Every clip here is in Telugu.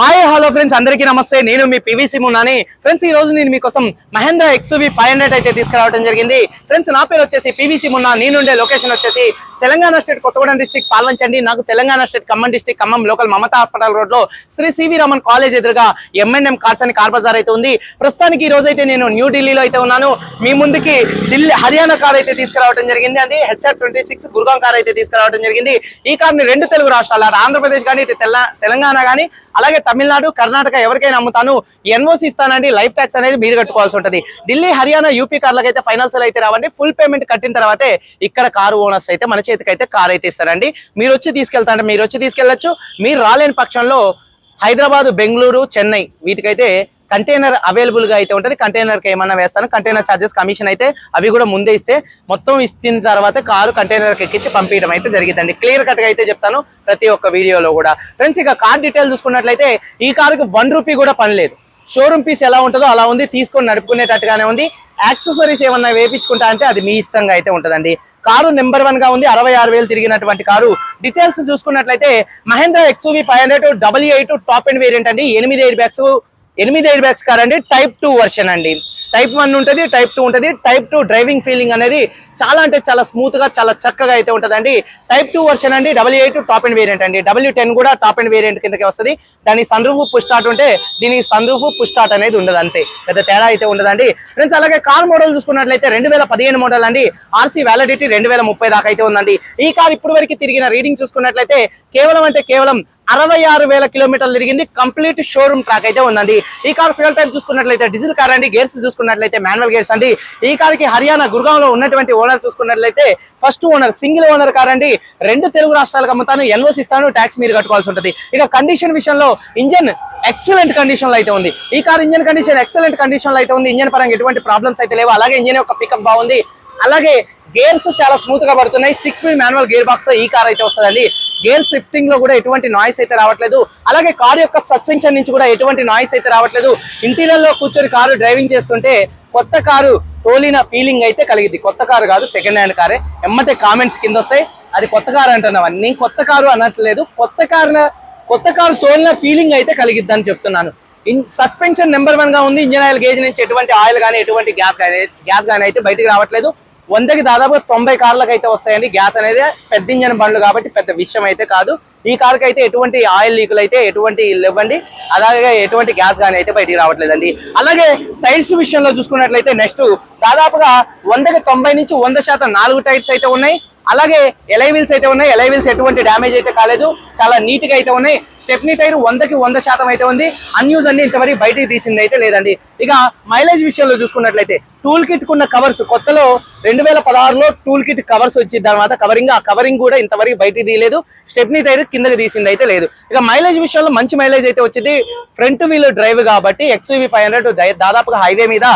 హాయ్ హలో ఫ్రెండ్స్ అందరికీ నమస్తే. నేను మీ పివిసి మున్నాని ఫ్రెండ్స్ ఈ రోజు నేను మీకోసం మహేంద్ర ఎక్స్వి ఫైవ్ హండ్రెడ్ అయితే తీసుకురావడం జరిగింది. ఫ్రెండ్స్ నా పేరు వచ్చేసి పివిసి మున్నా నేనుండే లొకేషన్ వచ్చేసి తెలంగాణ స్టేట్ కొత్తగూడెం డిస్టిక్ పాల్వంచండి. నాకు Telangana state Khammam district Khammam local Mamata hospital రోడ్లో శ్రీ సివి రమన్ కాలేజ్ ఎదురుగా ఎంఎన్ఎం కార్స్ అని కార్ బజార్ అయితే ఉంది. ప్రస్తుతానికి ఈ రోజు అయితే నేను న్యూ ఢిల్లీలో అయితే ఉన్నాను. మీ ముందుకి ఢిల్లీ హర్యానా కార్ అయితే తీసుకురావడం జరిగింది. అది HR twenty six Gurugram car అయితే తీసుకురావడం జరిగింది. ఈ కార్ని రెండు తెలుగు రాష్ట్రాలు ఆంధ్రప్రదేశ్ కానీ ఇటు తెలంగాణ కానీ అలాగే తమిళనాడు కర్ణాటక ఎవరికైనా అమ్ముతాను. ఎన్ఓసి ఇస్తానండి లైఫ్ ట్యాక్స్ అనేది మీరు కట్టుకోవాల్సి ఉంటుంది. ఢిల్లీ హర్యానా యూపీ కార్లకు అయితే ఫైనాన్స్ అయితే రావండి. ఫుల్ పేమెంట్ కట్టిన తర్వాతే ఇక్కడ కారు ఓనర్స్ అయితే మన చేతికి అయితే కార్ అయితే ఇస్తారండి. మీరు వచ్చి తీసుకెళ్తారంటే మీరు వచ్చి తీసుకెళ్ళొచ్చు మీరు రాలేని పక్షంలో హైదరాబాద్ బెంగళూరు చెన్నై వీటికైతే కంటైనర్ అవైలబుల్గా అయితే ఉంటుంది. కంటైనర్కి ఏమన్నా వేస్తాను. కంటైనర్ చార్జెస్ కమిషన్ అయితే అవి కూడా ముందే ఇస్తే మొత్తం ఇచ్చిన తర్వాత కారు కంటైనర్ ఎక్కించి పంపించడం అయితే జరిగిందండి క్లియర్ కట్గా అయితే చెప్తాను ప్రతి ఒక్క వీడియోలో కూడా. ఫ్రెండ్స్ ఇక కార్ డీటెయిల్ చూసుకున్నట్లయితే ఈ కారుకి వన్ రూపీ కూడా పని లేదు. షోరూమ్ పీస్ ఎలా ఉంటుందో అలా ఉంది. తీసుకొని నడుపుకునేటట్టుగానే ఉంది. యాక్సెసరీస్ ఏమన్నా వేపించుకుంటా అంటే అది మీ ఇష్టంగా అయితే ఉంటుందండి. కారు నెంబర్ వన్గా ఉంది. అరవై ఆరు వేలు తిరిగినటువంటి కారు. డీటెయిల్స్ చూసుకున్నట్లయితే Mahindra XUV five hundred double eight top end variant అండి. ఎనిమిది ఎయిర్ బ్యాగ్స్ ఎనిమిది ఎయిర్ బ్యాగ్స్ కార్ అండి. టైప్ టూ వర్షన్ అండి. టైప్ వన్ ఉంటుంది టైప్ టూ ఉంటుంది. టైప్ టూ డ్రైవింగ్ ఫీలింగ్ అనేది చాలా అంటే చాలా స్మూత్గా చాలా చక్కగా అయితే ఉంటుందండి. టైప్ టూ వర్షన్ అండి. W eight top end variant అండి. డబ్ల్యూ టెన్ కూడా టాప్ అండ్ వేరియంట్ కిందకి వస్తుంది. దాని సన్ రూఫ్ ఉంటే దీనికి సన్ రూఫ్ పుష్ అనేది ఉండదు అంతే. పెద్ద తేడా అయితే ఉండదండి. ఫ్రెండ్స్ అలాగే కార్ మోడల్ చూసుకున్నట్లయితే రెండు వేల పదిహేను మోడల్ అండి. ఆర్సీ వ్యాలిడిటీ రెండు వేల ముప్పై దాకా అయితే ఉందండి. ఈ కార్ ఇప్పటి వరకు తిరిగిన రీడింగ్ చూసుకున్నట్లయితే కేవలం అంటే కేవలం అరవై ఆరు వేల కిలోమీటర్లు తిరిగింది. కంప్లీట్ షోరూమ్ ట్రాక్ అయితే ఉందండి. ఈ కార్ ఫ్యూల్ టైప్ చూసుకున్నట్లయితే డీజిల్ కార్ అండి గేర్స్ చూసుకున్నట్లయితే మాన్యువల్ గేర్స్ అండి. ఈ కార్కి హర్యానా గురుగాం లో ఉన్నటువంటి ఓనర్ చూసుకున్నట్లయితే first owner single owner car అండి. రెండు తెలుగు రాష్ట్రాలకు అమ్ముతాను ఎన్ఓసి ఇస్తాను ట్యాక్స్ మీరు కట్టుకోవాల్సి ఉంటుంది. ఇక కండిషన్ విషయంలో ఇంజన్ ఎక్సలెంట్ కండిషన్లో అయితే ఉంది. ఈ కార్ ఇంజన్ కండిషన్ ఎక్సలెంట్ కండిషన్లో అయితే ఉంది. ఇంజన్ పరంగా ఎటువంటి ప్రాబ్లమ్స్ అయితే లేవు. అలాగే ఇంజన్ యొక్క పికప్ బాగుంది. అలాగే గేర్స్ చాలా స్మూత్గా పడుతున్నాయి. సిక్స్ స్పీడ్ మాన్యువల్ గేర్ బాక్స్తో ఈ కార్ అయితే వస్తుందండి. గేర్ షిఫ్టింగ్లో కూడా ఎటువంటి నాయిస్ అయితే రావట్లేదు. అలాగే కార్ యొక్క సస్పెన్షన్ నుంచి కూడా ఎటువంటి నాయిస్ అయితే రావట్లేదు. ఇంటీరియర్లో కూర్చొని కారు డ్రైవింగ్ చేస్తుంటే కొత్త కారు తోలిన ఫీలింగ్ అయితే కలిగింది. కొత్త కారు కాదు సెకండ్ హ్యాండ్ కారే ఎమ్మటే కామెంట్స్ కింద వస్తాయి. అది కొత్త కారు అంటున్నావు. నేను కొత్త కారు అనట్లేదు. కొత్త కారు కొత్త కారు తోలిన ఫీలింగ్ అయితే కలిగిద్ది అని చెప్తున్నాను సస్పెన్షన్ నెంబర్ వన్గా ఉంది. ఇంజన్ ఆయిల్ గేజ్ నుంచి ఎటువంటి ఆయిల్ కానీ ఎటువంటి గ్యాస్ కానీ గ్యాస్ కానీ అయితే బయటికి రావట్లేదు. వందకి దాదాపుగా తొంభై కార్లకు అయితే వస్తాయండి. గ్యాస్ అనేది పెద్ద ఇంజన్ బండ్లు కాబట్టి పెద్ద విషయం అయితే కాదు. ఈ కార్కి అయితే ఎటువంటి ఆయిల్ లీకులు అయితే ఎటువంటి ఇవ్వండి అలాగే ఎటువంటి గ్యాస్ కానీ అయితే బయటికి రావట్లేదండి. అలాగే టైర్స్ విషయంలో చూసుకున్నట్లయితే నెక్స్ట్ దాదాపుగా వందకి తొంభై నుంచి వంద శాతం నాలుగు టైర్స్ అయితే ఉన్నాయి. అలాగే ఎలైవిల్స్ అయితే ఉన్నాయి. ఎలైవిల్స్ ఎటువంటి డ్యామేజ్ అయితే కాలేదు. చాలా నీట్గా అయితే ఉన్నాయి. స్టెప్నీ టైర్ వందకి వంద శాతం అయితే ఉంది. అన్యూజ్ అన్ని ఇంతవరకు బయటికి తీసింది అయితే లేదండి. ఇక మైలేజ్ విషయంలో చూసుకున్నట్లయితే టూల్ కిట్ కున్న కవర్స్ కొత్తలో రెండు వేల పదహారులో టూల్ కిట్ కవర్స్ వచ్చిన తర్వాత కవరింగ్ ఆ కవరింగ్ కూడా ఇంతవరకు బయటికి తీయలేదు. స్టెప్నీ టైర్ కిందకి తీసింది అయితే లేదు. ఇక మైలేజ్ విషయంలో మంచి మైలేజ్ అయితే వచ్చింది. ఫ్రంట్ వీల్ డ్రైవ్ కాబట్టి ఎక్స్వీవీ ఫైవ్ హండ్రెడ్ దాదాపుగా హైవే మీద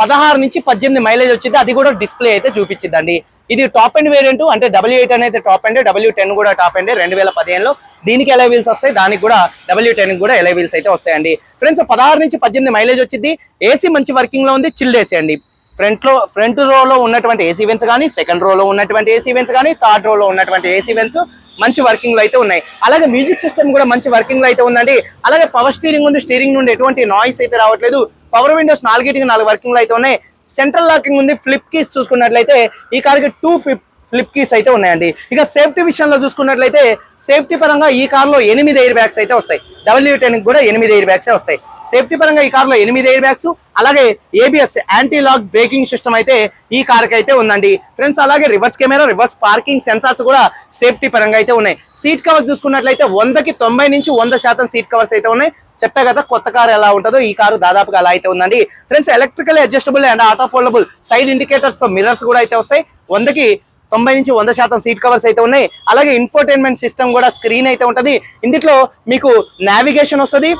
పదహారు నుంచి పద్దెనిమిది మైలేజ్ వచ్చింది. అది కూడా డిస్ప్లే అయితే చూపించిందండి. ఇది టాప్ అండ్ వేరియంట్ అంటే డబ్ల్యూ ఎయిట్ అనేది టాప్ అండ్ డబ్ల్యూ టెన్ కూడా టాప్ అండ్ రెండు వేల పదిహేనులో దీనికి ఎలా వీల్స్ వస్తాయి? దానికి కూడా డబ్ల్యూ టెన్ కూడా ఎలా వీల్స్ అయితే వస్తాయండి. ఫ్రెండ్స్ పదహారు నుంచి పద్దెనిమిది మైలేజ్ వచ్చింది. ఏసీ మంచి వర్కింగ్లో ఉంది చిల్డ్ ఏసీ అండి. ఫ్రంట్లో ఫ్రంట్ రోలో ఉన్నటువంటి ఏసీ వెన్స్ కానీ సెకండ్ రోలో ఉన్నటువంటి ఏసీ వెన్స్ కానీ థర్డ్ రోలో ఉన్నటువంటి ఏసీ వెన్స్ మంచి వర్కింగ్లో అయితే ఉన్నాయి. అలాగే మ్యూజిక్ సిస్టమ్ కూడా మంచి వర్కింగ్లో అయితే ఉందండి. అలాగే పవర్ స్టీరింగ్ ఉంది. స్టీరింగ్ నుండి ఎటువంటి నాయిస్ అయితే రావట్లేదు. పవర్ విండోస్ నాలుగిటికి నాలుగు వర్కింగ్లు అయితే ఉన్నాయి. సెంట్రల్ లాకింగ్ ఉంది ఫ్లిప్ కీస్ చూసుకున్నట్లయితే ఈ కార్కి టూ ఫ్లిప్ ఫ్లిప్ కీస్ అయితే ఉన్నాయండి. ఇక సేఫ్టీ విషయంలో చూసుకున్నట్లయితే సేఫ్టీ పరంగా ఈ కార్లో ఎనిమిది ఎయిర్ బ్యాగ్స్ అయితే వస్తాయి. డబ్ల్యూ టెన్ కూడా ఎనిమిది ఎయిర్ బ్యాగ్స్ వస్తాయి. సేఫ్టీ పరంగా ఈ కార్లో ఎనిమిది ఎయిర్ బ్యాగ్స్ అలాగే ABS anti lock braking system అయితే ఈ కార్కి అయితే ఉందండి. ఫ్రెండ్స్ అలాగే reverse camera reverse parking sensors కూడా సేఫ్టీ పరంగా అయితే ఉన్నాయి. సీట్ కవర్స్ చూసుకున్నట్లయితే వందకి తొంభై నుంచి వంద శాతం సీట్ కవర్స్ అయితే ఉన్నాయి. చెప్పే కదా కొత్త కారు ఎలా ఉంటుందో ఈ కారు దాదాపుగా అలా అయితే ఉందండి. Friends electrical adjustable and auto foldable side ఇండికేటర్స్తో mirrors కూడా అయితే వస్తాయి. వందకి తొంభై నుంచి వంద శాతం సీట్ కవర్స్ అయితే ఉన్నాయి. అలాగే ఇన్ఫోటైన్మెంట్ సిస్టమ్ కూడా స్క్రీన్ అయితే ఉంటుంది. ఇందులో మీకు నావిగేషన్ వస్తుంది.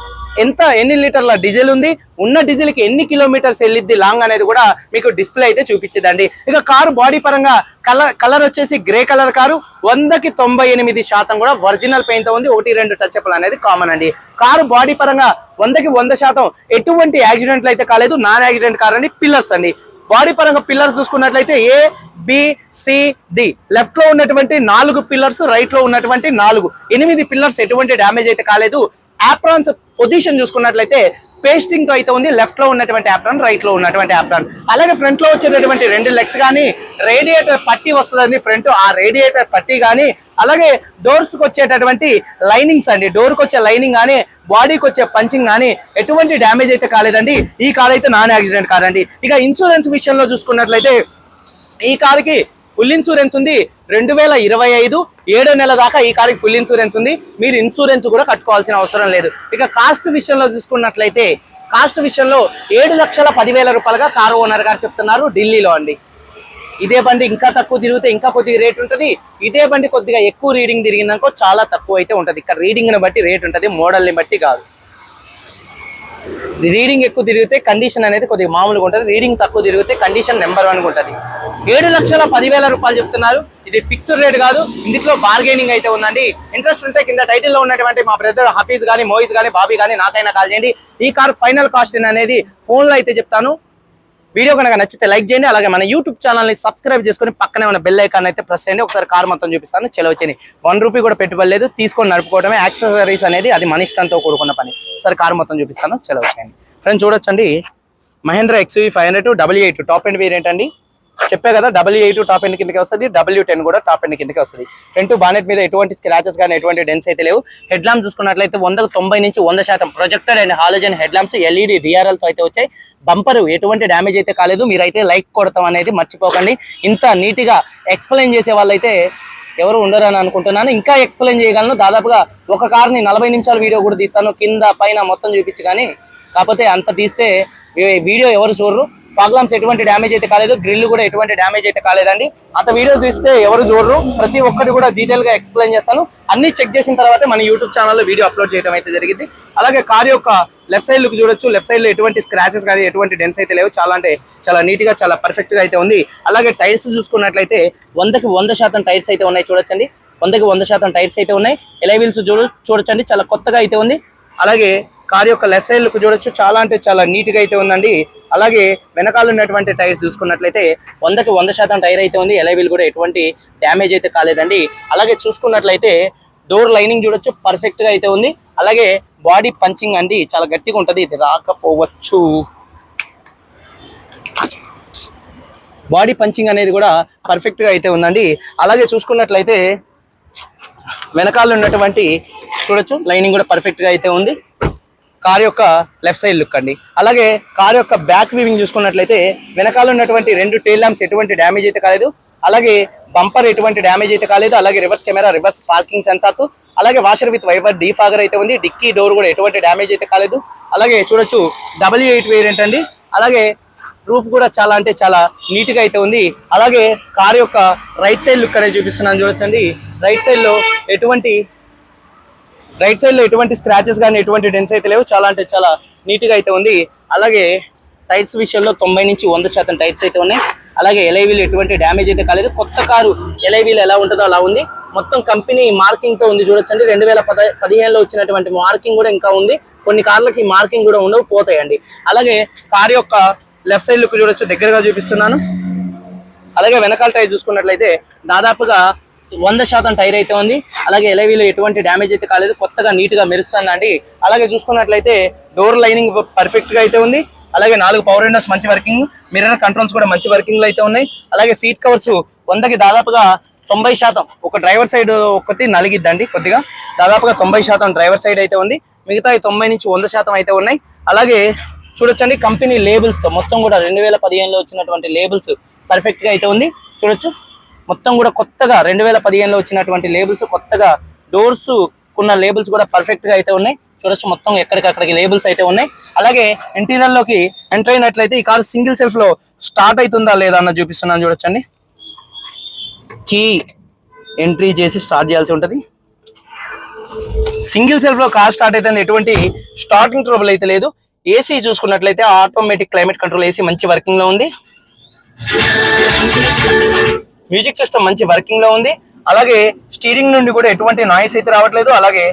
ఎంత ఎన్ని లీటర్ల డీజిల్ ఉంది? ఉన్న డీజిల్కి ఎన్ని కిలోమీటర్స్ వెళ్ళిద్ది లాంగ్ అనేది కూడా మీకు డిస్ప్లే అయితే చూపించిందండి. ఇక కారు బాడీ పరంగా కలర్ కలర్ వచ్చేసి గ్రే కలర్ కారు. వందకి తొంభై ఎనిమిది శాతం కూడా ఒరిజినల్ పెయింట్ ఉంది. ఒకటి రెండు టచ్ అప్లు అనేది కామన్ అండి. కారు బాడీ పరంగా వందకి వంద శాతం ఎటువంటి యాక్సిడెంట్లు అయితే కాలేదు. నాన్ యాక్సిడెంట్ కార్ అండి పిల్లర్స్ అండి. బాడీ పరంగా పిల్లర్స్ చూసుకున్నట్లయితే ఏ బిసిడి సి డి లెఫ్ట్లో ఉన్నటువంటి నాలుగు పిల్లర్స్ రైట్లో ఉన్నటువంటి నాలుగు. ఎనిమిది పిల్లర్స్ ఎటువంటి డ్యామేజ్ అయితే కాలేదు. ఆప్రాన్స్ పొజిషన్ చూసుకున్నట్లయితే పేస్టింగ్తో అయితే ఉంది. లెఫ్ట్లో ఉన్నటువంటి యాప్రాన్ రైట్లో ఉన్నటువంటి యాప్రాన్ అలాగే ఫ్రంట్లో వచ్చేటటువంటి రెండు లెగ్స్ కానీ రేడియేటర్ పట్టి వస్తుందండి ఫ్రంట్ ఆ రేడియేటర్ పట్టి కానీ అలాగే డోర్స్కి వచ్చేటటువంటి లైనింగ్స్ అండి. డోర్కి వచ్చే లైనింగ్ కానీ బాడీకి వచ్చే పంచింగ్ కానీ ఎటువంటి డ్యామేజ్ అయితే కాలేదండి. ఈ కార్ అయితే నాన్ యాక్సిడెంట్ కార్ అండి. ఇక ఇన్సూరెన్స్ విషయంలో చూసుకున్నట్లయితే ఈ కారుకి ఫుల్ ఇన్సూరెన్స్ ఉంది. రెండు వేల ఇరవై ఐదు ఏడో నెల దాకా ఈ కారుకి ఫుల్ ఇన్సూరెన్స్ ఉంది. మీరు ఇన్సూరెన్స్ కూడా కట్టుకోవాల్సిన అవసరం లేదు. ఇక కాస్ట్ విషయంలో చూసుకున్నట్లయితే కాస్ట్ విషయంలో ఏడు లక్షల పదివేల రూపాయలుగా కారు ఓనర్ గారు చెప్తున్నారు ఢిల్లీలో అండి. ఇదే బండి ఇంకా తక్కువ తిరిగితే ఇంకా కొద్దిగా రేట్ ఉంటుంది. ఇదే బండి కొద్దిగా ఎక్కువ రీడింగ్ తిరిగిందనుకో చాలా తక్కువ అయితే ఉంటుంది. ఇక్కడ రీడింగ్ని బట్టి రేట్ ఉంటుంది మోడల్ని బట్టి కాదు. రీడింగ్ ఎక్కువ తిరిగితే కండిషన్ అనేది కొద్దిగా మామూలుగా ఉంటుంది. రీడింగ్ తక్కువ తిరిగితే కండిషన్ నెంబర్ వన్ ఉంటుంది. ఏడు లక్షల పదివేల రూపాయలు చెప్తున్నారు. ఇది ఫిక్స్డ్ రేట్ కాదు. ఇందులో బార్గెనింగ్ అయితే ఉందండి. ఇంట్రెస్ట్ ఉంటే కింద టైటిల్లో ఉన్నటువంటి మా బ్రదర్ హఫీజ్ కానీ మోయిజ్ కానీ బాబీ కానీ నాకైనా కాల్ చేయండి. ఈ కార్ ఫైనల్ కాస్ట్ అనేది ఫోన్లో అయితే చెప్తాను. వీడియో కనుక నచ్చితే లైక్ చేయండి అలాగే మన యూట్యూబ్ ఛానల్ని సబ్స్క్రైబ్ చేసుకొని పక్కనే ఉన్న బెల్ ఐకాన్ అయితే ప్రెస్ చేయండి. ఒకసారి కార్ మొత్తం చూపిస్తాను చెలవ చేయని వన్ రూపీ కూడా పెట్టుబడి లేదు తీసుకొని నడుపుకోవడమే యాక్సెసరీస్ అనేది అది మన ఇష్టంతో కూడుకున్న పని. ఒకసారి కార్ మొత్తం చూపిస్తాను చెలవ చేయండి ఫ్రెండ్స్ చూడొచ్చండి. Mahindra XUV five hundred W eight top end variant అండి. చెప్పే కదా డబ్ల్యూ ఎయిట్ టాప్ ఎండ్ కిందకి వస్తుంది డబ్ల్యూ టెన్ కూడా టాప్ ఎండ్ కిందకి వస్తుంది. ఫ్రంట్ బానెట్ మీద ఎటువంటి స్క్రాచెస్ కానీ ఎటువంటి డెన్స్ అయితే లేవు. హెడ్ ల్యాంప్ చూసుకున్నట్లయితే వంద తొంభై నుంచి వంద శాతం projector and halogen head lamps LED తో అయితే వచ్చాయి. బంపర్ ఎటువంటి డ్యామేజ్ అయితే కాలేదు. మీరైతే లైక్ కొడతాం అనేది మర్చిపోకండి. ఇంత నీట్గా ఎక్స్ప్లెయిన్ చేసే వాళ్ళైతే ఎవరు ఉండరు అని అనుకుంటున్నాను. ఇంకా ఎక్స్ప్లెయిన్ చేయగలను. దాదాపుగా ఒక కార్ని నలభై నిమిషాల వీడియో కూడా తీస్తాను. కింద పైన మొత్తం చూపించి కానీ కాకపోతే అంత తీస్తే వీడియో ఎవరు చూడరు. ఫాగ్లామ్స్ ఎటువంటి డ్యామేజ్ అయితే కాలేదు గ్రిల్ కూడా ఎటువంటి డ్యామేజ్ అయితే కాలేదండి. అంత వీడియో తీస్తే ఎవరు చూడరు ప్రతి ఒక్కటి కూడా డీటెయిల్గా ఎక్స్ప్లెయిన్ చేస్తాను. అన్ని చెక్ చేసిన తర్వాత మన యూట్యూబ్ ఛానల్లో వీడియో అప్లోడ్ చేయడం అయితే జరిగింది. అలాగే కార్ యొక్క లెఫ్ట్ సైడ్ లుక్ చూడొచ్చు. లెఫ్ట్ సైడ్లో ఎటువంటి స్క్రాచెస్ కానీ ఎటువంటి డెన్స్ అయితే లేవు. చాలా అంటే చాలా నీట్గా చాలా పర్ఫెక్ట్గా అయితే ఉంది. అలాగే టైర్స్ చూసుకున్నట్లయితే వందకి వంద శాతం టైర్స్ అయితే ఉన్నాయి చూడొచ్చండి. వందకి వంద శాతం టైర్స్ అయితే ఉన్నాయి. ఎలైవిల్స్ చూడ చూడొచ్చండి. చాలా కొత్తగా అయితే ఉంది. అలాగే కార్ యొక్క లెఫ్ట్ సైడ్ లుక్ చూడొచ్చు. చాలా అంటే చాలా నీట్గా అయితే ఉందండి. అలాగే వెనకాల ఉన్నటువంటి టైర్స్ చూసుకున్నట్లయితే వందకి వంద శాతం టైర్ అయితే ఉంది. ఎలై వీల్ కూడా ఎటువంటి డ్యామేజ్ అయితే కాలేదండి. అలాగే చూసుకున్నట్లయితే డోర్ లైనింగ్ చూడొచ్చు పర్ఫెక్ట్గా అయితే ఉంది. అలాగే బాడీ పంచింగ్ అండి చాలా గట్టిగా ఉంటుంది. ఇది రాకపోవచ్చు. బాడీ పంచింగ్ అనేది కూడా పర్ఫెక్ట్గా అయితే ఉందండి. అలాగే చూసుకున్నట్లయితే వెనకాల ఉన్నటువంటి చూడొచ్చు లైనింగ్ కూడా పర్ఫెక్ట్గా అయితే ఉంది. కార్ యొక్క లెఫ్ట్ సైడ్ లుక్ అండి. అలాగే కార్ యొక్క బ్యాక్ వీవింగ్ చూసుకున్నట్లయితే వెనకాల ఉన్నటువంటి రెండు టైల్ ల్యాంప్స్ ఎటువంటి డ్యామేజ్ అయితే కాలేదు. అలాగే బంపర్ ఎటువంటి డ్యామేజ్ అయితే కాలేదు. అలాగే reverse camera reverse parking sensors అలాగే వాషర్ విత్ వైపర్ డీఫాగర్ అయితే ఉంది. డిక్కీ డోర్ కూడా ఎటువంటి డ్యామేజ్ అయితే కాలేదు. అలాగే చూడొచ్చు డబ్ల్యూ ఎయిట్ వేరియంట్ అండి. అలాగే రూఫ్ కూడా చాలా అంటే చాలా నీట్గా అయితే ఉంది. అలాగే కార్ యొక్క రైట్ సైడ్ లుక్ అనేది చూపిస్తున్నాను. చూడొచ్చండి. రైట్ సైడ్లో ఎటువంటి రైట్ సైడ్లో ఎటువంటి స్క్రాచెస్ కానీ ఎటువంటి డెన్స్ అయితే లేవు. చాలా అంటే చాలా నీట్గా అయితే ఉంది. అలాగే టైర్స్ విషయంలో తొంభై నుంచి వంద శాతం టైర్స్ అయితే ఉన్నాయి. అలాగే ఎలైవీలు ఎటువంటి డ్యామేజ్ అయితే కాలేదు. కొత్త కారు ఎలైవీలు ఎలా ఉంటుందో అలా ఉంది. మొత్తం కంపెనీ మార్కింగ్తో ఉంది చూడొచ్చండి. రెండు వేల పద పదిహేనులో వచ్చినటువంటి మార్కింగ్ కూడా ఇంకా ఉంది. కొన్ని కార్లకి మార్కింగ్ కూడా ఉండవు పోతాయండి. అలాగే కార్ యొక్క లెఫ్ట్ సైడ్ లుక్ చూడొచ్చు. దగ్గరగా చూపిస్తున్నాను. అలాగే వెనకాల టైర్ చూసుకున్నట్లయితే దాదాపుగా వంద శాతం టైర్ అయితే ఉంది. అలాగే ఎలవీలో ఎటువంటి డ్యామేజ్ అయితే కాలేదు. కొత్తగా నీట్గా మెరుస్తుందండి అలాగే చూసుకున్నట్లయితే డోర్ లైనింగ్ పర్ఫెక్ట్గా అయితే ఉంది. అలాగే నాలుగు పవర్ విండోస్ మంచి వర్కింగ్ మిర్రర్ కంట్రోల్స్ కూడా మంచి వర్కింగ్లో అయితే ఉన్నాయి. అలాగే సీట్ కవర్స్ వందకి దాదాపుగా తొంభై శాతం ఒక డ్రైవర్ సైడ్ ఒకటి నలిగిద్దండి కొద్దిగా. దాదాపుగా తొంభై శాతం డ్రైవర్ సైడ్ అయితే ఉంది. మిగతా తొంభై నుంచి వంద శాతం అయితే ఉన్నాయి. అలాగే చూడొచ్చండి కంపెనీ లేబుల్స్తో మొత్తం కూడా రెండు వేల పదిహేనులో వచ్చినటువంటి లేబుల్స్ పర్ఫెక్ట్గా అయితే ఉంది. చూడొచ్చు. మొత్తం కూడా కొత్తగా రెండు వేల పదిహేనులో వచ్చినటువంటి లేబుల్స్ కొత్తగా డోర్స్ ఉన్న లేబుల్స్ కూడా పర్ఫెక్ట్గా అయితే ఉన్నాయి. చూడొచ్చు మొత్తం ఎక్కడికక్కడికి లేబుల్స్ అయితే ఉన్నాయి. అలాగే ఇంటీరియర్లోకి ఎంటర్ అయినట్లయితే ఈ కార్ సింగిల్ సెల్ఫ్లో స్టార్ట్ అవుతుందా లేదా అన్న చూపిస్తున్నాను చూడొచ్చండి. కీ ఎంట్రీ చేసి స్టార్ట్ చేయాల్సి ఉంటుంది. సింగిల్ సెల్ఫ్లో కార్ స్టార్ట్ అయితే ఎటువంటి స్టార్టింగ్ ట్రబుల్ అయితే లేదు. ఏసీ చూసుకున్నట్లయితే ఆటోమేటిక్ క్లైమేట్ కంట్రోల్ ఏసీ మంచి వర్కింగ్లో ఉంది. మ్యూజిక్ సిస్టమ్ మంచి వర్కింగ్లో ఉంది. అలాగే స్టీరింగ్ నుండి కూడా ఎటువంటి నాయిస్ అయితే రావట్లేదు. అలాగే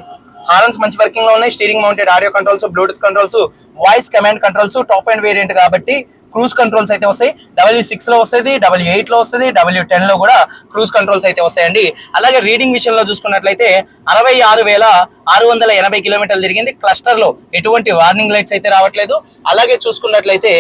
హారన్స్ మంచి వర్కింగ్లో ఉన్నాయి. Steering mounted audio controls bluetooth controls voice command controls top end variant కాబట్టి క్రూజ్ కంట్రోల్స్ అయితే వస్తాయి. డబ్ల్యూ సిక్స్లో వస్తుంది డబ్ల్యూ ఎయిట్లో వస్తుంది డబ్ల్యూ టెన్లో కూడా క్రూజ్ కంట్రోల్స్ అయితే వస్తాయండి. అలాగే రీడింగ్ విషయంలో చూసుకున్నట్లయితే అరవై ఆరు వేల ఆరు వందల ఎనభై కిలోమీటర్లు తిరిగింది. క్లస్టర్లో ఎటువంటి వార్నింగ్ లైట్స్ అయితే రావట్లేదు. అలాగే చూసుకున్నట్లయితే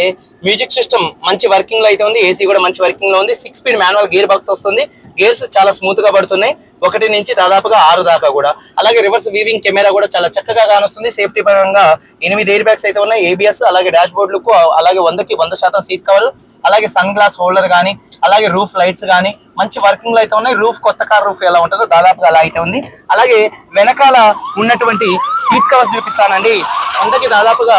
మ్యూజిక్ సిస్టమ్ మంచి వర్కింగ్లో అయితే ఉంది. ఏసీ కూడా మంచి వర్కింగ్లో ఉంది. Six speed manual gear box వస్తుంది. గేర్స్ చాలా స్మూత్గా పడుతున్నాయి. ఒకటి నుంచి దాదాపుగా ఆరు దాకా కూడా. అలాగే రివర్స్ వీవింగ్ కెమెరా కూడా చాలా చక్కగా కానొస్తుంది. సేఫ్టీ పరంగా ఎనిమిది ఎయిర్ బ్యాగ్స్ అయితే ఉన్నాయి. ఏబిఎస్ అలాగే డాష్ బోర్డ్ అలాగే వందకి వంద శాతం సీట్ కవర్ అలాగే సన్ గ్లాస్ హోల్డర్ కానీ అలాగే రూఫ్ లైట్స్ కానీ మంచి వర్కింగ్లో అయితే ఉన్నాయి. రూఫ్ కొత్త కార్ రూఫ్ ఎలా ఉంటుందో దాదాపుగా అలా అయితే ఉంది. అలాగే వెనకాల ఉన్నటువంటి సీట్ కవర్స్ చూపిస్తానండి. వందకి దాదాపుగా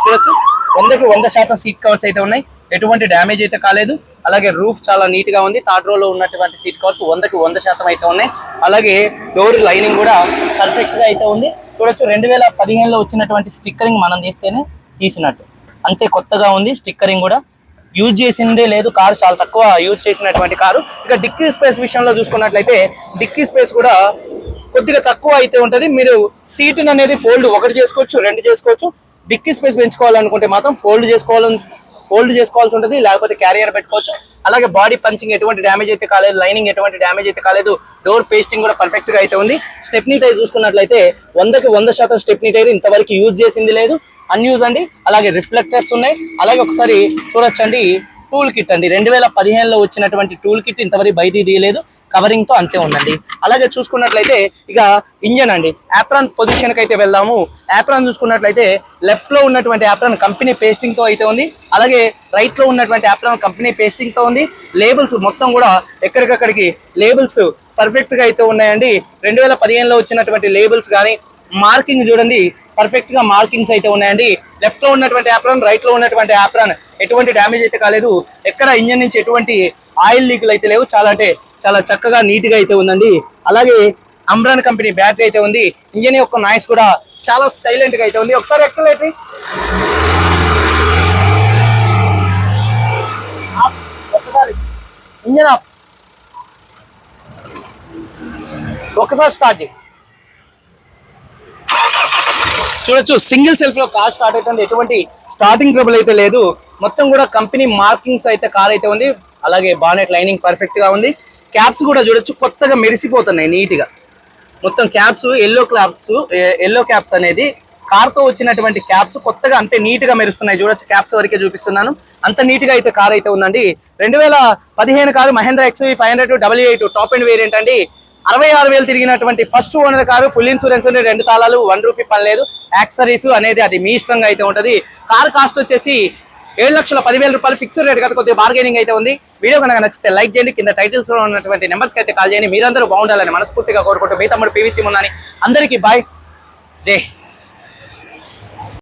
చూడొచ్చు. వందకి వంద శాతం సీట్ కవర్స్ అయితే ఉన్నాయి. ఎటువంటి డ్యామేజ్ అయితే కాలేదు. అలాగే రూఫ్ చాలా నీట్గా ఉంది. థర్డ్ రోలో ఉన్నటువంటి సీట్ కవర్స్ వందకి వంద శాతం అయితే ఉన్నాయి. అలాగే డోర్ లైనింగ్ కూడా పర్ఫెక్ట్గా అయితే ఉంది. చూడొచ్చు రెండు వేల పదిహేనులో వచ్చినటువంటి స్టిక్కరింగ్ మనం తీస్తేనే తీసినట్టు. అంతే కొత్తగా ఉంది స్టిక్కరింగ్ కూడా. యూజ్ చేసిందే లేదు కారు చాలా తక్కువ యూజ్ చేసినటువంటి కారు. ఇక డిక్కీ స్పేస్ విషయంలో చూసుకున్నట్లయితే డిక్కీ స్పేస్ కూడా కొద్దిగా తక్కువ అయితే ఉంటది. మీరు సీటును అనేది ఫోల్డ్ ఒకటి చేసుకోవచ్చు రెండు చేసుకోవచ్చు. డిక్కీ స్పేస్ పెంచుకోవాలనుకుంటే మాత్రం ఫోల్డ్ చేసుకోవాలని ఫోల్డ్ చేసుకోవాల్సి ఉంటుంది లేకపోతే క్యారియర్ పెట్టుకోవచ్చు. అలాగే బాడీ పంచింగ్ ఎటువంటి డ్యామేజ్ అయితే కాలేదు లైనింగ్ ఎటువంటి డ్యామేజ్ అయితే కాలేదు డోర్ పేస్టింగ్ కూడా పర్ఫెక్ట్గా అయితే ఉంది. స్టెప్నీ టైర్ చూసుకున్నట్లయితే వందకి వంద శాతం స్టెప్నీ టైర్ ఇంతవరకు యూజ్ చేసింది లేదు. అన్యూజ్ అండి. అలాగే రిఫ్లెక్టర్స్ ఉన్నాయి. అలాగే ఒకసారి చూడొచ్చండి టూల్ కిట్ అండి. రెండు వేల పదిహేనులో వచ్చినటువంటి టూల్ కిట్ ఇంతవరకు బయటికి తీయలేదు. కవరింగ్తో అంతే ఉందండి. అలాగే చూసుకున్నట్లయితే ఇక ఇంజన్ అండి. యాప్రాన్ పొజిషన్కి అయితే వెళ్దాము. యాప్రాన్ చూసుకున్నట్లయితే లెఫ్ట్లో ఉన్నటువంటి యాప్రాన్ కంపెనీ పేస్టింగ్తో అయితే ఉంది. అలాగే రైట్లో ఉన్నటువంటి యాప్రాన్ కంపెనీ పేస్టింగ్తో ఉంది. లేబుల్స్ మొత్తం కూడా ఎక్కడికక్కడికి లేబుల్స్ పర్ఫెక్ట్గా అయితే ఉన్నాయండి. రెండు వేల పదిహేనులో వచ్చినటువంటి లేబుల్స్ కానీ మార్కింగ్ చూడండి. పర్ఫెక్ట్గా మార్కింగ్స్ అయితే ఉన్నాయండి. లెఫ్ట్లో ఉన్నటువంటి యాప్రాన్ రైట్లో ఉన్నటువంటి యాప్రాన్ ఎటువంటి డ్యామేజ్ అయితే కాలేదు. ఎక్కడ ఇంజన్ నుంచి ఎటువంటి ఆయిల్ లీకులు అయితే లేవు. చాలా అంటే చాలా చక్కగా నీట్గా అయితే ఉందండి. అలాగే అంబ్రాన్ కంపెనీ బ్యాటరీ అయితే ఉంది. ఇంజన్ యొక్క నాయిస్ కూడా చాలా సైలెంట్గా అయితే ఉంది. ఒకసారి ఎక్సలేటరీ ఒకసారి. ఇంజన్ ఆఫ్ ఒక్కసారి స్టార్ట్ చేయి. చూడొచ్చు సింగిల్ సెల్ఫ్లో కార్ స్టార్ట్ అవుతుంది. ఎటువంటి స్టార్టింగ్ ట్రబుల్ అయితే లేదు. మొత్తం కూడా కంపెనీ మార్కింగ్స్ అయితే కార్ అయితే ఉంది. అలాగే బానెట్ లైనింగ్ పర్ఫెక్ట్గా ఉంది. క్యాప్స్ కూడా చూడొచ్చు కొత్తగా మెరిసిపోతున్నాయి నీట్గా మొత్తం caps yellow claps yellow caps అనేది కార్తో వచ్చినటువంటి క్యాప్స్ కొత్తగా అంతే నీట్గా మెరుస్తున్నాయి. చూడొచ్చు క్యాప్స్ వరకే చూపిస్తున్నాను. అంత నీట్గా అయితే కార్ అయితే ఉందండి. రెండు వేల పదిహేను car Mahindra XUV five hundred W eight top end variant అండి. అరవై ఆరు వేలు తిరిగినటువంటి first owner car. Full insurance ఉంది రెండు తాళాలు వన్ రూపీ పని లేదు. యాక్సరీస్ అనేది అది మీ ఇష్టంగా అయితే ఉంటది. కార్ కాస్ట్ వచ్చేసి ఏడు లక్షల పదివేల రూపాయలు ఫిక్స్డ్ రేట్ కదా కొద్దిగా బార్గెనింగ్ అయితే ఉంది. వీడియో కనుక నచ్చితే లైక్ చేయండి. కింద టైటిల్స్లో ఉన్నటువంటి నెంబర్స్ అయితే కాల్ చేయండి. మీరందరూ బాగుండాలని మనస్ఫూర్తిగా కోరుకుంటూ మీ తమ్ముడు పీవీసీ ఉన్నాని అందరికీ బాయ్ జై